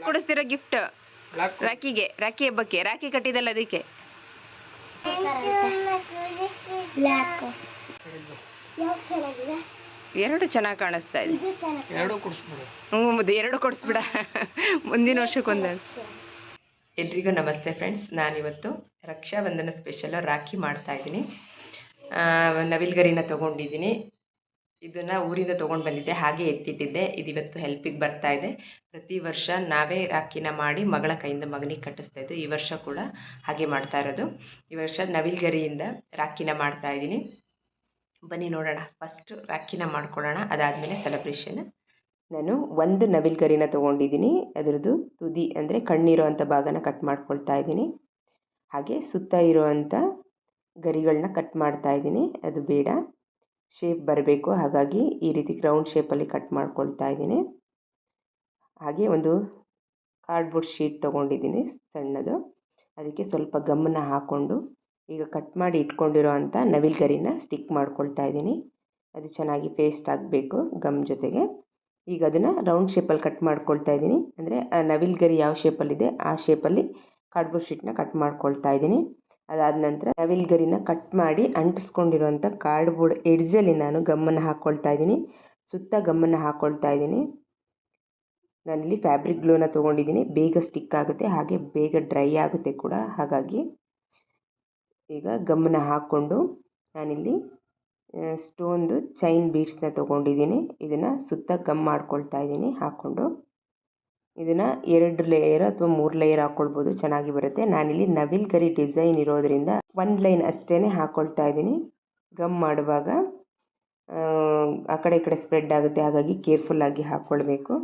ನಾಲ್ಕು ಕೊಡಿಸ್ತಿರೋ ಗಿಫ್ಟ್ ರಾಖಿಗೆ ರಾಖಿ ಹಬ್ಬಕ್ಕೆ ರಾಖಿ ಕಟ್ಟಿದಲ್ಲ ಅದಕ್ಕೆ? ಎರಡು ಚೆನ್ನಾಗಿ ಕಾಣಿಸ್ತಾ ಇದೆ. ಹ್ಞೂ ಎರಡು ಕೊಡಿಸ್ಬಿಡ. ಮುಂದಿನ ವರ್ಷಕ್ಕೊಂದು. ಎಲ್ರಿಗೂ ನಮಸ್ತೆ ಫ್ರೆಂಡ್ಸ್. ನಾನಿವತ್ತು ರಕ್ಷಾಬಂಧನ ಸ್ಪೆಷಲ್ ರಾಖಿ ಮಾಡ್ತಾ ಇದ್ದೀನಿ. ನವಿಲ್ಗರಿನ ತೊಗೊಂಡಿದ್ದೀನಿ. ಇದನ್ನು ಊರಿಂದ ತೊಗೊಂಡು ಬಂದಿದ್ದೆ, ಹಾಗೆ ಎತ್ತಿಟ್ಟಿದ್ದೆ. ಇವತ್ತು ಹೆಲ್ಪಿಗೆ ಬರ್ತಾ ಇದೆ. ಪ್ರತಿ ವರ್ಷ ನಾವೇ ರಾಖಿನ ಮಾಡಿ ಮಗಳ ಕೈಯಿಂದ ಮಗನಿಗೆ ಕಟ್ಟಿಸ್ತಾ ಇದ್ದು. ಈ ವರ್ಷ ಕೂಡ ಹಾಗೆ ಮಾಡ್ತಾ ಇರೋದು. ಈ ವರ್ಷ ನವಿಲ್ಗರಿಯಿಂದ ರಾಖಿನ ಮಾಡ್ತಾ ಇದ್ದೀನಿ. ಬನ್ನಿ ನೋಡೋಣ. ಫಸ್ಟು ರಾಖಿನ ಮಾಡ್ಕೊಳ್ಳೋಣ. ಅದಾದಮೇಲೆ ಸೆಲೆಬ್ರೇಷನ್ ನಾನು ಒಂದು ನವಿಲ್ಗರಿನ ತೊಗೊಂಡಿದ್ದೀನಿ. ಅದರದ್ದು ತುದಿ ಅಂದರೆ ಕಣ್ಣಿರೋ ಅಂಥ ಭಾಗನ ಕಟ್ ಮಾಡ್ಕೊಳ್ತಾ ಇದ್ದೀನಿ. ಹಾಗೆ ಸುತ್ತ ಇರುವಂಥ ಗರಿಗಳನ್ನ ಕಟ್ ಮಾಡ್ತಾ ಇದ್ದೀನಿ. ಅದು ಬೇಡ. ಶೇಪ್ ಬರಬೇಕು. ಹಾಗಾಗಿ ಈ ರೀತಿ ರೌಂಡ್ ಶೇಪಲ್ಲಿ ಕಟ್ ಮಾಡ್ಕೊಳ್ತಾ ಇದ್ದೀನಿ. ಹಾಗೆ ಒಂದು ಕಾರ್ಡ್ಬೋರ್ಡ್ ಶೀಟ್ ತೊಗೊಂಡಿದ್ದೀನಿ ಸಣ್ಣದು. ಅದಕ್ಕೆ ಸ್ವಲ್ಪ ಗಮ್ಮನ್ನ ಹಾಕ್ಕೊಂಡು ಈಗ ಕಟ್ ಮಾಡಿ ಇಟ್ಕೊಂಡಿರೋ ಅಂಥ ನವಿಲ್ಗರಿನ ಸ್ಟಿಕ್ ಮಾಡ್ಕೊಳ್ತಾ ಇದ್ದೀನಿ. ಅದು ಚೆನ್ನಾಗಿ ಪೇಸ್ಟ್ ಆಗಬೇಕು ಗಮ್ ಜೊತೆಗೆ. ಈಗ ಅದನ್ನು ರೌಂಡ್ ಶೇಪಲ್ಲಿ ಕಟ್ ಮಾಡ್ಕೊಳ್ತಾ ಇದ್ದೀನಿ. ಅಂದರೆ ನವಿಲ್ಗರಿ ಯಾವ ಶೇಪಲ್ಲಿದೆ ಆ ಶೇಪಲ್ಲಿ ಕಾರ್ಡ್ಬೋರ್ಡ್ ಶೀಟ್ನ ಕಟ್ ಮಾಡ್ಕೊಳ್ತಾ ಇದ್ದೀನಿ. ಅದಾದ ನಂತರ ನವಿಲ್ಗರಿನ ಕಟ್ ಮಾಡಿ ಅಂಟಿಸ್ಕೊಂಡಿರುವಂಥ ಕಾರ್ಡ್ಬೋರ್ಡ್ ಎಡ್ಜಲ್ಲಿ ನಾನು ಗಮ್ಮನ್ನು ಹಾಕ್ಕೊಳ್ತಾ ಇದ್ದೀನಿ. ಸುತ್ತ ಗಮ್ಮನ್ನು ಹಾಕ್ಕೊಳ್ತಾ ಇದ್ದೀನಿ. ನಾನಿಲ್ಲಿ ಫ್ಯಾಬ್ರಿಕ್ ಗ್ಲೋನ ತೊಗೊಂಡಿದ್ದೀನಿ. ಬೇಗ ಸ್ಟಿಕ್ ಆಗುತ್ತೆ. ಹಾಗೆ ಬೇಗ ಡ್ರೈ ಆಗುತ್ತೆ ಕೂಡ. ಹಾಗಾಗಿ ಈಗ ಗಮ್ಮನ ಹಾಕ್ಕೊಂಡು ನಾನಿಲ್ಲಿ ಸ್ಟೋನ್ದು ಚೈನ್ ಬೀಡ್ಸ್ನ ತೊಗೊಂಡಿದ್ದೀನಿ. ಇದನ್ನು ಸುತ್ತ ಗಮ್ ಮಾಡ್ಕೊಳ್ತಾ ಇದ್ದೀನಿ. ಹಾಕ್ಕೊಂಡು ಇದನ್ನು ಎರಡು ಲೇಯರ್ ಅಥವಾ ಮೂರು ಲೇಯರ್ ಹಾಕ್ಕೊಳ್ಬೋದು ಚೆನ್ನಾಗಿ ಬರುತ್ತೆ. ನಾನಿಲ್ಲಿ ನವಿಲ್ ಗರಿ ಡಿಸೈನ್ ಇರೋದರಿಂದ ಒಂದು ಲೈನ್ ಅಷ್ಟೇ ಹಾಕ್ಕೊಳ್ತಾ ಇದ್ದೀನಿ. ಗಮ್ ಮಾಡುವಾಗ, ಆ ಕಡೆ ಈ ಕಡೆ ಸ್ಪ್ರೆಡ್ ಆಗುತ್ತೆ, ಹಾಗಾಗಿ ಕೇರ್ಫುಲ್ಲಾಗಿ ಹಾಕ್ಕೊಳ್ಬೇಕು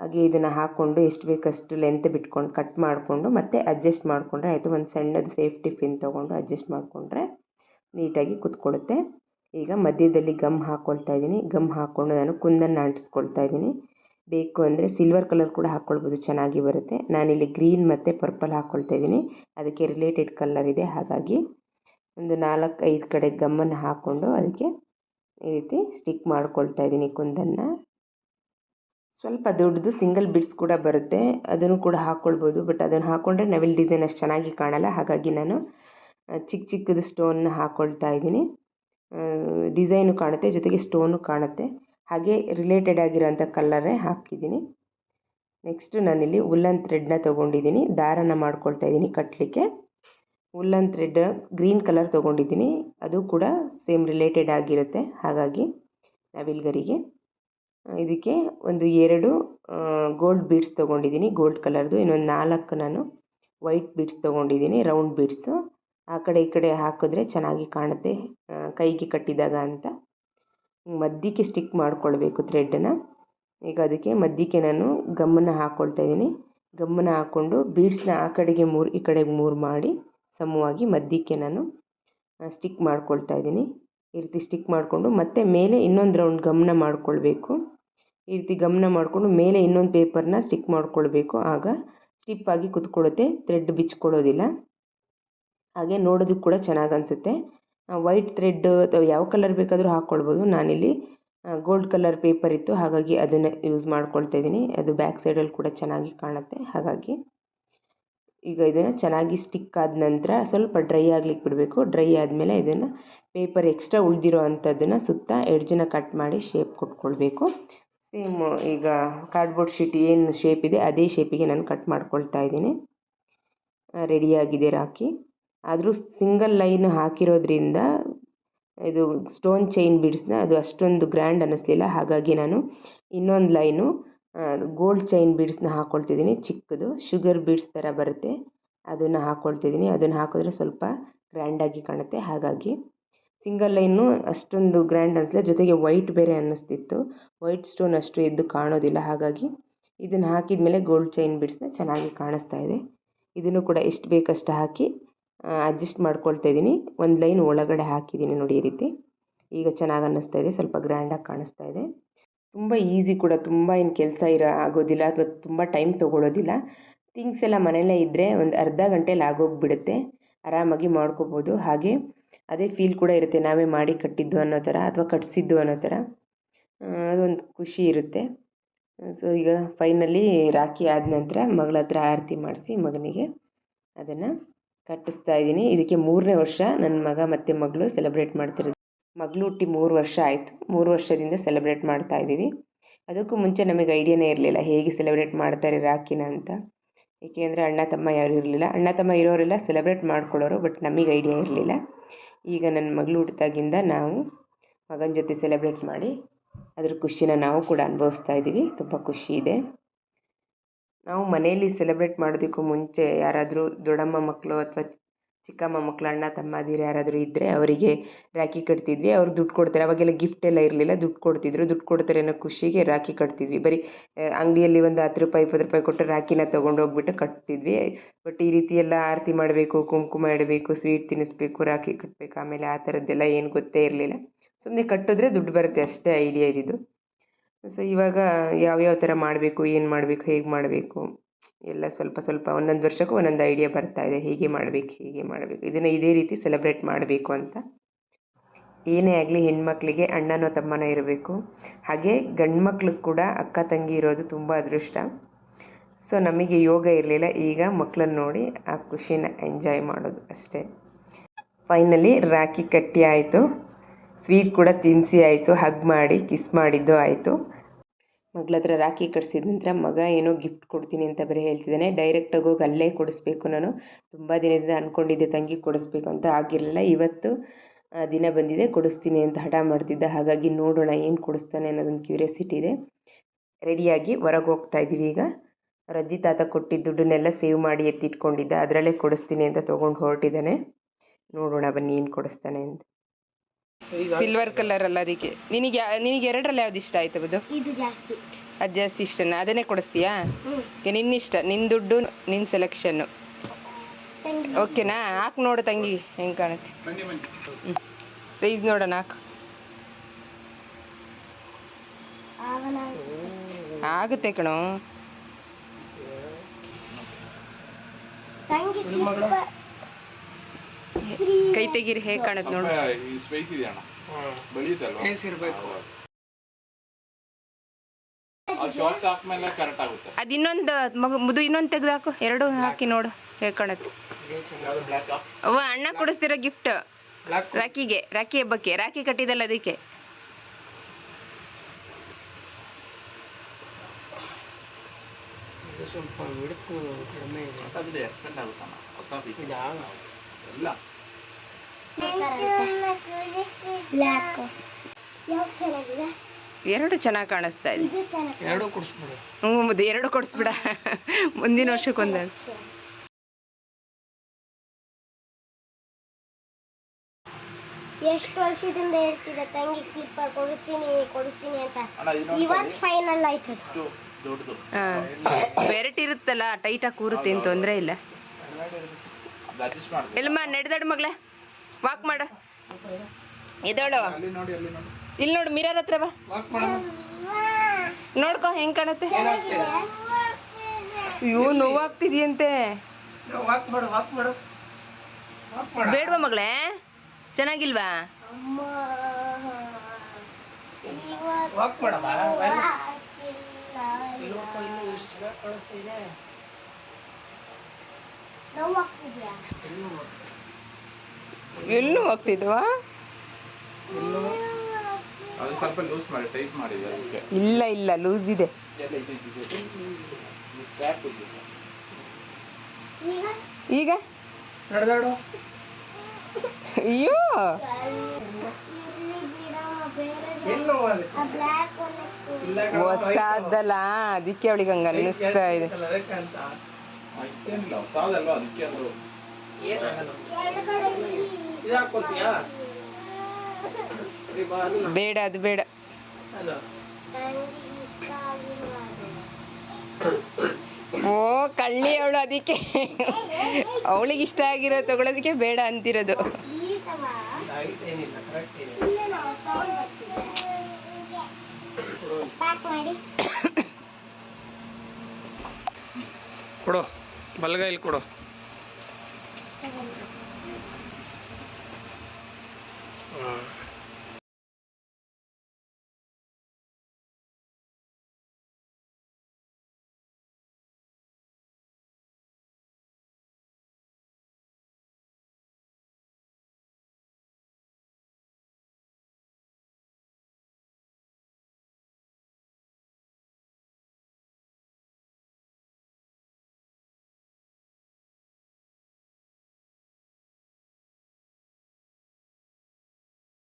ಹಾಗೆ ಇದನ್ನು ಹಾಕ್ಕೊಂಡು ಎಷ್ಟು ಬೇಕಷ್ಟು ಲೆಂತ್ ಬಿಟ್ಕೊಂಡು ಕಟ್ ಮಾಡಿಕೊಂಡು ಮತ್ತೆ ಅಡ್ಜಸ್ಟ್ ಮಾಡಿಕೊಂಡ್ರೆ ಆಯಿತು, ಒಂದು ಸಣ್ಣದು ಸೇಫ್ಟಿ ಪಿನ್ ತೊಗೊಂಡು ಅಡ್ಜಸ್ಟ್ ಮಾಡಿಕೊಂಡ್ರೆ ನೀಟಾಗಿ ಕುತ್ಕೊಳ್ಳುತ್ತೆ. ಈಗ ಮಧ್ಯದಲ್ಲಿ ಗಮ್ ಹಾಕ್ಕೊಳ್ತಾ ಇದ್ದೀನಿ. ಗಮ್ ಹಾಕ್ಕೊಂಡು ನಾನು ಕುಂದನ್ನು ಅಂಟಿಸ್ಕೊಳ್ತಾ ಇದ್ದೀನಿ. ಬೇಕು ಅಂದರೆ ಸಿಲ್ವರ್ ಕಲರ್ ಕೂಡ ಹಾಕ್ಕೊಳ್ಬೋದು ಚೆನ್ನಾಗಿ ಬರುತ್ತೆ. ನಾನಿಲ್ಲಿ ಗ್ರೀನ್ ಮತ್ತು ಪರ್ಪಲ್ ಹಾಕ್ಕೊಳ್ತಾ ಇದ್ದೀನಿ. ಅದಕ್ಕೆ ರಿಲೇಟೆಡ್ ಕಲರ್ ಇದೆ. ಹಾಗಾಗಿ ಒಂದು ನಾಲ್ಕು ಐದು ಕಡೆ ಗಮ್ಮನ್ನು ಹಾಕ್ಕೊಂಡು ಅದಕ್ಕೆ ಈ ರೀತಿ ಸ್ಟಿಕ್ ಮಾಡ್ಕೊಳ್ತಾ ಇದ್ದೀನಿ ಕುಂದನ್ನು. ಸ್ವಲ್ಪ ದೊಡ್ಡದು ಸಿಂಗಲ್ ಬಿಡ್ಸ್ ಕೂಡ ಬರುತ್ತೆ. ಅದನ್ನು ಕೂಡ ಹಾಕ್ಕೊಳ್ಬೋದು ಬಟ್ ಅದನ್ನು ಹಾಕ್ಕೊಂಡ್ರೆ ನವಿಲ್ ಡಿಸೈನ್ ಅಷ್ಟು ಚೆನ್ನಾಗಿ ಕಾಣಲ್ಲ. ಹಾಗಾಗಿ ನಾನು ಚಿಕ್ಕ ಚಿಕ್ಕದು ಸ್ಟೋನ್ನ ಹಾಕ್ಕೊಳ್ತಾ ಇದ್ದೀನಿ. ಡಿಸೈನು ಕಾಣುತ್ತೆ. ಜೊತೆಗೆ ಸ್ಟೋನು ಕಾಣುತ್ತೆ. ಹಾಗೆ ರಿಲೇಟೆಡ್ ಆಗಿರೋಂಥ ಕಲ್ಲರೇ ಹಾಕಿದ್ದೀನಿ. ನೆಕ್ಸ್ಟು ನಾನಿಲ್ಲಿ ಉಲ್ಲನ್ ಥ್ರೆಡ್ನ ತೊಗೊಂಡಿದ್ದೀನಿ. ದಾರನ ಮಾಡ್ಕೊಳ್ತಾ ಇದ್ದೀನಿ ಕಟ್ಟಲಿಕ್ಕೆ ಉಲ್ಲನ್ ಥ್ರೆಡ್ ಗ್ರೀನ್ ಕಲರ್ ತೊಗೊಂಡಿದ್ದೀನಿ. ಅದು ಕೂಡ ಸೇಮ್ ರಿಲೇಟೆಡ್ ಆಗಿರುತ್ತೆ. ಹಾಗಾಗಿ ನವಿಲ್ಗರಿಗೆ. ಇದಕ್ಕೆ ಒಂದು ಎರಡು ಗೋಲ್ಡ್ ಬೀಡ್ಸ್ ತೊಗೊಂಡಿದ್ದೀನಿ. ಗೋಲ್ಡ್ ಕಲರ್ದು ಇನ್ನೊಂದು ನಾಲ್ಕು ನಾನು ವೈಟ್ ಬೀಡ್ಸ್ ತೊಗೊಂಡಿದ್ದೀನಿ. ರೌಂಡ್ ಬೀಡ್ಸು ಆ ಕಡೆ ಈ ಕಡೆ ಹಾಕಿದ್ರೆ ಚೆನ್ನಾಗಿ ಕಾಣುತ್ತೆ. ಕೈಗೆ ಕಟ್ಟಿದಾಗ ಅಂತ. ಮಧ್ಯಕ್ಕೆ ಸ್ಟಿಕ್ ಮಾಡಿಕೊಳ್ಬೇಕು ಥ್ರೆಡ್ಡನ್ನು ಈಗ ಅದಕ್ಕೆ ಮಧ್ಯಕ್ಕೆ ನಾನು ಗಮ್ಮನ್ನು ಹಾಕ್ಕೊಳ್ತಾ ಇದ್ದೀನಿ. ಗಮ್ಮನ್ನು ಹಾಕ್ಕೊಂಡು ಬೀಡ್ಸ್ನ ಆ ಕಡೆಗೆ ಮೂರು, ಈ ಕಡೆಗೆ ಮೂರು ಮಾಡಿ ಸಮವಾಗಿ ಮಧ್ಯಕ್ಕೆ ನಾನು ಸ್ಟಿಕ್ ಮಾಡ್ಕೊಳ್ತಾ ಇದ್ದೀನಿ. ಈ ರೀತಿ ಸ್ಟಿಕ್ ಮಾಡಿಕೊಂಡು ಮತ್ತೆ ಮೇಲೆ ಇನ್ನೊಂದು ರೌಂಡ್ ಗಮನ ಮಾಡಿಕೊಳ್ಬೇಕು. ಈ ರೀತಿ ಗಮನ ಮಾಡಿಕೊಂಡು ಮೇಲೆ ಇನ್ನೊಂದು ಪೇಪರ್ನ ಸ್ಟಿಕ್ ಮಾಡಿಕೊಳ್ಬೇಕು. ಆಗ ಸ್ಟಿಪ್ಪಾಗಿ ಕುತ್ಕೊಳ್ಳುತ್ತೆ ಥ್ರೆಡ್ ಬಿಚ್ಕೊಳ್ಳೋದಿಲ್ಲ ಹಾಗೆ ನೋಡೋದಕ್ಕೆ ಕೂಡ ಚೆನ್ನಾಗಿ ಅನಿಸುತ್ತೆ. ವೈಟ್ ಥ್ರೆಡ್ ಅಥವಾ ಯಾವ ಕಲರ್ ಬೇಕಾದರೂ ಹಾಕ್ಕೊಳ್ಬೋದು ನಾನಿಲ್ಲಿ ಗೋಲ್ಡ್ ಕಲರ್ ಪೇಪರ್ ಇತ್ತು. ಹಾಗಾಗಿ ಅದನ್ನು ಯೂಸ್ ಮಾಡ್ಕೊಳ್ತಾ ಇದ್ದೀನಿ. ಅದು ಬ್ಯಾಕ್ ಸೈಡಲ್ಲಿ ಕೂಡ ಚೆನ್ನಾಗಿ ಕಾಣುತ್ತೆ. ಹಾಗಾಗಿ ಈಗ ಇದನ್ನು ಚೆನ್ನಾಗಿ ಸ್ಟಿಕ್ ಆದ ನಂತರ ಸ್ವಲ್ಪ ಡ್ರೈ ಆಗ್ಲಿಕ್ಕೆ ಬಿಡಬೇಕು. ಡ್ರೈ ಆದಮೇಲೆ ಇದನ್ನು ಪೇಪರ್ ಎಕ್ಸ್ಟ್ರಾ ಉಳಿದಿರೋ ಅಂಥದ್ದನ್ನು ಸುತ್ತ ಎಡ್ಜನ್ನ ಕಟ್ ಮಾಡಿ ಶೇಪ್ ಕೊಟ್ಕೊಳ್ಬೇಕು. ಸೇಮ್ ಈಗ ಕಾರ್ಡ್ಬೋರ್ಡ್ ಶೀಟ್ ಏನು ಶೇಪ್ ಇದೆ, ಅದೇ ಶೇಪಿಗೆ ನಾನು ಕಟ್ ಮಾಡ್ಕೊಳ್ತಾ ಇದ್ದೀನಿ. ರೆಡಿಯಾಗಿದೆ ರಾಕಿ ಆದರೂ ಸಿಂಗಲ್ ಲೈನ್ ಹಾಕಿರೋದ್ರಿಂದ ಇದು ಸ್ಟೋನ್ ಚೈನ್ ಬೀಡ್ಸ್ನ ಅದು ಅಷ್ಟೊಂದು ಗ್ರ್ಯಾಂಡ್ ಅನ್ನಿಸ್ಲಿಲ್ಲ. ಹಾಗಾಗಿ ನಾನು ಇನ್ನೊಂದು ಲೈನು ಗೋಲ್ಡ್ ಚೈನ್ ಬೀಡ್ಸ್ನ ಹಾಕ್ಕೊಳ್ತಿದ್ದೀನಿ ಚಿಕ್ಕದು ಶುಗರ್ ಬೀಡ್ಸ್ ಥರ ಬರುತ್ತೆ. ಅದನ್ನು ಹಾಕ್ಕೊಳ್ತಿದ್ದೀನಿ ಅದನ್ನು ಹಾಕಿದ್ರೆ ಸ್ವಲ್ಪ ಗ್ರ್ಯಾಂಡಾಗಿ ಕಾಣುತ್ತೆ. ಹಾಗಾಗಿ ಸಿಂಗಲ್ ಲೈನು ಅಷ್ಟೊಂದು ಗ್ರ್ಯಾಂಡ್ ಅನ್ನಿಸ್ಲಿಲ್ಲ. ಜೊತೆಗೆ ವೈಟ್ ಬೇರೆ ಅನ್ನಿಸ್ತಿತ್ತು. ವೈಟ್ ಸ್ಟೋನ್ ಅಷ್ಟು ಎದ್ದು ಕಾಣೋದಿಲ್ಲ. ಹಾಗಾಗಿ ಇದನ್ನು ಹಾಕಿದ ಮೇಲೆ ಗೋಲ್ಡ್ ಚೈನ್ ಬೀಡ್ಸ್ನ ಚೆನ್ನಾಗಿ ಕಾಣಿಸ್ತಾ ಇದೆ. ಇದನ್ನು ಕೂಡ ಎಷ್ಟು ಬೇಕಷ್ಟು ಹಾಕಿ ಅಡ್ಜಸ್ಟ್ ಮಾಡ್ಕೊಳ್ತಾ ಇದ್ದೀನಿ. ಒಂದು ಲೈನ್ ಒಳಗಡೆ ಹಾಕಿದ್ದೀನಿ ನೋಡಿ ಈ ರೀತಿ. ಈಗ ಚೆನ್ನಾಗಿ ಅನ್ನಿಸ್ತಾ ಇದೆ. ಸ್ವಲ್ಪ ಗ್ರ್ಯಾಂಡಾಗಿ ಕಾಣಿಸ್ತಾ ಇದೆ. ತುಂಬ ಈಸಿ ಕೂಡ, ತುಂಬ ಏನು ಕೆಲಸ ಇರೋ, ಆಗೋದಿಲ್ಲ ಅಥವಾ ತುಂಬ ಟೈಮ್ ತೊಗೊಳೋದಿಲ್ಲ. ಥಿಂಗ್ಸ್ ಎಲ್ಲ ಮನೆಯಲ್ಲೇ ಇದ್ದರೆ ಒಂದು ಅರ್ಧ ಗಂಟೆಲಿ ಆಗೋಗ್ಬಿಡುತ್ತೆ. ಆರಾಮಾಗಿ ಮಾಡ್ಕೋಬೋದು. ಹಾಗೆ ಅದೇ ಫೀಲ್ ಕೂಡ ಇರುತ್ತೆ. ನಾವೇ ಮಾಡಿ ಕಟ್ಟಿದ್ದು ಅನ್ನೋ ಥರ ಅಥವಾ ಕಟ್ಟಿಸಿದ್ದು ಅನ್ನೋ ಥರ. ಅದೊಂದು ಖುಷಿ ಇರುತ್ತೆ. ಸೊ ಈಗ ಫೈನಲಿ ರಾಖಿ ಆದ ನಂತರ ಮಗಳ ಹತ್ರ ಆರತಿ ಮಾಡಿಸಿ ಮಗನಿಗೆ ಅದನ್ನು ಕಟ್ಟಿಸ್ತಾ ಇದ್ದೀನಿ. ಇದಕ್ಕೆ ಮೂರನೇ ವರ್ಷ ನನ್ನ ಮಗ ಮತ್ತು ಮಗಳು ಸೆಲೆಬ್ರೇಟ್ ಮಾಡ್ತಿರೋದು. ಮಗಳು ಹುಟ್ಟಿ ಮೂರು ವರ್ಷ ಆಯಿತು. ಮೂರು ವರ್ಷದಿಂದ ಸೆಲೆಬ್ರೇಟ್ ಮಾಡ್ತಾ ಇದ್ದೀವಿ. ಅದಕ್ಕೂ ಮುಂಚೆ ನಮಗೆ ಐಡಿಯಾನೇ ಇರಲಿಲ್ಲ ಹೇಗೆ ಸೆಲೆಬ್ರೇಟ್ ಮಾಡ್ತಾರೆ ರಾಖಿನ ಅಂತ. ಏಕೆಂದರೆ ಅಣ್ಣ ತಮ್ಮ ಯಾರು ಇರಲಿಲ್ಲ. ಅಣ್ಣ ತಮ್ಮ ಇರೋರೆಲ್ಲ ಸೆಲೆಬ್ರೇಟ್ ಮಾಡ್ಕೊಳ್ಳೋರು ಬಟ್ ನಮಗೆ ಐಡಿಯಾ ಇರಲಿಲ್ಲ. ಈಗ ನನ್ನ ಮಗಳು ಹುಟ್ಟಿದಾಗಿಂದ ನಾವು ಮಗನ ಜೊತೆ ಸೆಲೆಬ್ರೇಟ್ ಮಾಡಿ ಅದ್ರ ಖುಷಿನ ನಾವು ಕೂಡ ಅನುಭವಿಸ್ತಾ ಇದ್ದೀವಿ. ತುಂಬ ಖುಷಿ ಇದೆ. ನಾವು ಮನೆಯಲ್ಲಿ ಸೆಲೆಬ್ರೇಟ್ ಮಾಡೋದಕ್ಕೂ ಮುಂಚೆ ಯಾರಾದರೂ ದೊಡ್ಡಮ್ಮ ಮಕ್ಕಳು ಅಥವಾ ಚಿಕ್ಕಮ್ಮ ಮಕ್ಕಳು ಅಣ್ಣ, ತಮ್ಮದಿರು ಯಾರಾದರೂ ಇದ್ದರೆ ಅವರಿಗೆ ರಾಖಿ ಕಟ್ತಿದ್ವಿ. ಅವ್ರು ದುಡ್ಡು ಕೊಡ್ತಾರೆ. ಅವಾಗೆಲ್ಲ ಗಿಫ್ಟ್ ಎಲ್ಲ ಇರಲಿಲ್ಲ. ದುಡ್ಡು ಕೊಡ್ತಿದ್ರು. ದುಡ್ಡು ಕೊಡ್ತಾರೆ ಅನ್ನೋ ಖುಷಿಗೆ ರಾಖಿ ಕಟ್ತಿದ್ವಿ. ಬರೀ ಅಂಗಡಿಯಲ್ಲಿ ಒಂದು ಹತ್ತು ರೂಪಾಯಿ, ಇಪ್ಪತ್ತು ರೂಪಾಯಿ ಕೊಟ್ಟು ರಾಖಿನ ತೊಗೊಂಡೋಗ್ಬಿಟ್ಟು ಕಟ್ತಿದ್ವಿ. ಬಟ್ ಈ ರೀತಿ ಎಲ್ಲ ಆರತಿ ಮಾಡಬೇಕು, ಕುಂಕುಮ ಇಡಬೇಕು ಸ್ವೀಟ್ ತಿನ್ನಿಸ್ಬೇಕು ರಾಖಿ ಕಟ್ಟಬೇಕು ಆಮೇಲೆ ಆ ಥರದ್ದೆಲ್ಲ ಏನು ಗೊತ್ತೇ ಇರಲಿಲ್ಲ. ಸುಮ್ಮನೆ ಕಟ್ಟಿದ್ರೆ ದುಡ್ಡು ಬರುತ್ತೆ. ಅಷ್ಟೇ ಐಡಿಯಾ ಇದ್ದಿದ್ದು. ಸೊ ಇವಾಗ ಯಾವ್ಯಾವ ಥರ ಮಾಡಬೇಕು, ಏನು ಮಾಡಬೇಕು, ಹೇಗೆ ಮಾಡಬೇಕು, ಎಲ್ಲ ಸ್ವಲ್ಪ ಸ್ವಲ್ಪ ಒಂದೊಂದು ವರ್ಷಕ್ಕೂ ಒಂದೊಂದು ಐಡಿಯಾ ಬರ್ತಾ ಇದೆ. ಹೀಗೆ ಮಾಡಬೇಕು ಹೀಗೆ ಮಾಡಬೇಕು. ಇದನ್ನು ಇದೇ ರೀತಿ ಸೆಲೆಬ್ರೇಟ್ ಮಾಡಬೇಕು ಅಂತ. ಏನೇ ಆಗಲಿ ಹೆಣ್ಮಕ್ಳಿಗೆ ಅಣ್ಣನೋ ತಮ್ಮನೋ ಇರಬೇಕು. ಹಾಗೆ ಗಂಡು ಮಕ್ಳಿಗೆ ಕೂಡ ಅಕ್ಕ ತಂಗಿ ಇರೋದು ತುಂಬ ಅದೃಷ್ಟ. ಸೊ ನಮಗೆ ಯೋಗ ಇರಲಿಲ್ಲ. ಈಗ ಮಕ್ಕಳನ್ನ ನೋಡಿ ಆ ಖುಷಿನ ಎಂಜಾಯ್ ಮಾಡೋದು ಅಷ್ಟೇ. ಫೈನಲಿ ರಾಖಿ ಕಟ್ಟಿ ಆಯಿತು. ಸ್ವೀಟ್ ಕೂಡ ತಿನ್ನಿಸಿ ಆಯಿತು ಹಗ್ ಮಾಡಿ ಕಿಸ್ ಮಾಡಿದ್ದು ಆಯಿತು. ಮಗಳ ಹತ್ರ ರಾಖಿ ಕಟ್ಸಿದ ನಂತರ ಮಗ ಏನೋ ಗಿಫ್ಟ್ ಕೊಡ್ತೀನಿ ಅಂತ ಬರೀ ಹೇಳ್ತಿದ್ದಾನೆ. ಡೈರೆಕ್ಟಾಗಿ ಹೋಗಿ ಅಲ್ಲೇ ಕೊಡಿಸ್ಬೇಕು ನಾನು. ತುಂಬ ದಿನದಿಂದ ಅಂದ್ಕೊಂಡಿದ್ದೆ ತಂಗಿ ಕೊಡಿಸ್ಬೇಕು ಅಂತ ಆಗಿರಲಿಲ್ಲ. ಇವತ್ತು ದಿನ ಬಂದಿದೆ, ಕೊಡಿಸ್ತೀನಿ ಅಂತ ಹಠ ಮಾಡ್ತಿದ್ದ. ಹಾಗಾಗಿ ನೋಡೋಣ ಏನು ಕೊಡಿಸ್ತಾನೆ ಅನ್ನೋದೊಂದು ಕ್ಯೂರಿಯಾಸಿಟಿ ಇದೆ. ರೆಡಿಯಾಗಿ ಹೊರಗೆ ಹೋಗ್ತಾ ಇದ್ದೀವಿ ಈಗ. ರಜ್ಜಿ ತಾತ ಕೊಟ್ಟಿದ್ದ ದುಡ್ಡನ್ನೆಲ್ಲ ಸೇವ್ ಮಾಡಿ ಎತ್ತಿಟ್ಕೊಂಡಿದ್ದ. ಅದರಲ್ಲೇ ಕೊಡಿಸ್ತೀನಿ ಅಂತ ತೊಗೊಂಡು ಹೊರಟಿದ್ದಾನೆ. ನೋಡೋಣ ಬನ್ನಿ ಏನು ಕೊಡಿಸ್ತಾನೆ ಅಂತ. ಸಿಲ್ವರ್ ಕಲರ್ ಅಲ್ಲ ಅದಕ್ಕೆ. ನಿನಗೆ ನಿನಗೆ ಎರಡರಲ್ಲಿ ಯಾವ್ದು ಇಷ್ಟ ಆಯ್ತು ಬದು ಇದು ಜಾಸ್ತಿ. ಅದು ಜಾಸ್ತಿ ಇಷ್ಟನಾ ಅದನ್ನೇ ಕೊಡಿಸ್ತೀಯಾ? ನಿನ್ನ ಇಷ್ಟ ನಿನ್ ದುಡ್ಡು ನಿನ್ ಸೆಲೆಕ್ಷನ್ ಓಕೆನಾ ಹಾಕ್ ನೋಡು ತಂಗಿ ಹೆಂಗ್ ಕಾಣುತ್ತೆ. ಹ್ಞೂ ಸೈಜ್ ನೋಡೋಣ ಹಾಕು. ಆಗುತ್ತೆ ಕಣೋ. ತಂಗಿ ಕೈ ತೆಗೀರಿ ಹೇಗೆ ಕಾಣುತ್ತೆ ನೋಡು. ಈ ಸ್ಪೇಸ್ ಇದೆಯಣ್ಣ. ಬೆಳೆಯುತ್ತಲ್ವಾ? ಆ ಶಾರ್ಟ್ಸ್ ಹಾಕ್ಮೇಲೆ ಕರೆಕ್ಟ್ ಆಗುತ್ತೆ. ಅದು ಇನ್ನೊಂದು ಮಗು ಮುದು ಇನ್ನೊಂದು ತೆಗ್ದು ಹಾಕು. ಎರಡು ಹಾಕಿ ನೋಡು ಹೇಗೆ ಕಾಣುತ್ತೆ. ಅವ್ವ ಅಣ್ಣ ಕೊಡಿಸ್ತಿರೋ ಗಿಫ್ಟ್ ರಾಖಿಗೆ ರಾಖಿ ಹಬ್ಬಕ್ಕೆ. ರಾಖಿ ಕಟ್ಟಿದಲ್ಲ ಅದಕ್ಕೆ. ಅದ್ರಲ್ಲಿ ಎಕ್ಸ್ಪೆಂಡ್ ಆಗುತ್ತಣ್ಣ. ಹೊಸ ಪೀಸ್ ಎಲ್ಲ. ಎರಡು ಚೆನ್ನಾಗಿ ಕಾಣಿಸ್ತಾ ಇದೆ. ಎರಡು ಕೊಡ್ಸ್ಬಿಡ. ಹ್ಞೂ ಎರಡು ಕೊಡಿಸ್ಬಿಡ. ಮುಂದಿನ ವರ್ಷಕ್ಕೊಂದು. ಎಷ್ಟು ವರ್ಷದಿಂದ ಹೇಳ್ತಿದ್ದ ತಂಗಿ ಕ್ಲಿಪ್ಪರ್ ಕೊಡಿಸ್ತೀನಿ ಕೊಡಿಸ್ತೀನಿ ಅಂತ. ಇವತ್ ಇವತ್ತು ಫೈನಲ್ ಆಯ್ತು. ಇಷ್ಟು ದೊಡ್ಡದು. ಹಾಂ. ಬೆರಟ್ ಇರುತ್ತಲ್ಲ ಟೈಟಾಗಿ ಕೂರುತ್ತೆ ಏನು ತೊಂದರೆ ಇಲ್ಲ. ಅಡ್ಜಸ್ಟ್ ನಡೆದಾಡ ನಡೆದಾಡು ಮಗಳ. ವಾಕ್ ಮಾಡು. ಇದಾಳು ಅಲ್ಲಿ ನೋಡಿ ಅಲ್ಲಿ ನೋಡಿ. ಇಲ್ಲಿ ನೋಡು ಮಿರರ್ ಹತ್ರ ಬಾ. ವಾಕ್ ನೋಡ್ಕೊ ಹೆಂಗ್ ಕಾಣತ್ತೆ. ಅಯ್ಯೋ ನೋವಾಗ್ತಿದ್ಯಂತೆ. ವಾಕ್ ಮಾಡು ವಾಕ್ ಮಾಡು. ವಾಕ್ ಮಾಡು. ಬೇಡವಾ ಮಗಳೇ? ಚೆನ್ನಾಗಿಲ್ವಾ? ಅಮ್ಮ. ವಾಕ್ ಮಾಡಮ್ಮ ಇವತ್ತಿಲ್ಲ ಇಲ್ಲಪ್ಪ ಇನ್ನು ಇಷ್ಟು ಚೆನ್ನಾಗಿ ಕಾಣಿಸ್ತಾ ಇದೆ ನೋವು ಆಗ್ತಿದ್ಯಾ ಎಲ್ಲೂ ಎಲ್ಲೂ ಹೋಗ್ತಿದ್ವಾ ಅದು ಸ್ವಲ್ಪ ಲೂಸ್ ಮಾಡಿ ಟೈಟ್ ಮಾಡಿದೆ ಅದಕ್ಕೆ. ಇಲ್ಲ ಇಲ್ಲ ಲೂಸ್ ಇದೆ. ಈಗ. ನಡೆದಾಡು. ಅಯ್ಯೋ! ಹೊಸದಲ್ಲ ಅದಕ್ಕೆ ಅವಳಿಗೆ ಹಂಗ ಅನ್ನಿಸ್ತಾ ಇದೆ. ಅದಕ್ಕೆ ಅದು ಬೇಡ ಅದು ಬೇಡ. ಓ ಕಳ್ಳಿ ಅವಳು ಅದಕ್ಕೆ. ಅವಳಿಗೆ ಇಷ್ಟ ಆಗಿರೋ ತಗೊಳೋದಕ್ಕೆ ಬೇಡ ಅಂತಿರೋದು. ಕೊಡು. ಬಲಗೈಲಿ ಕೊಡು. ಹಾಂ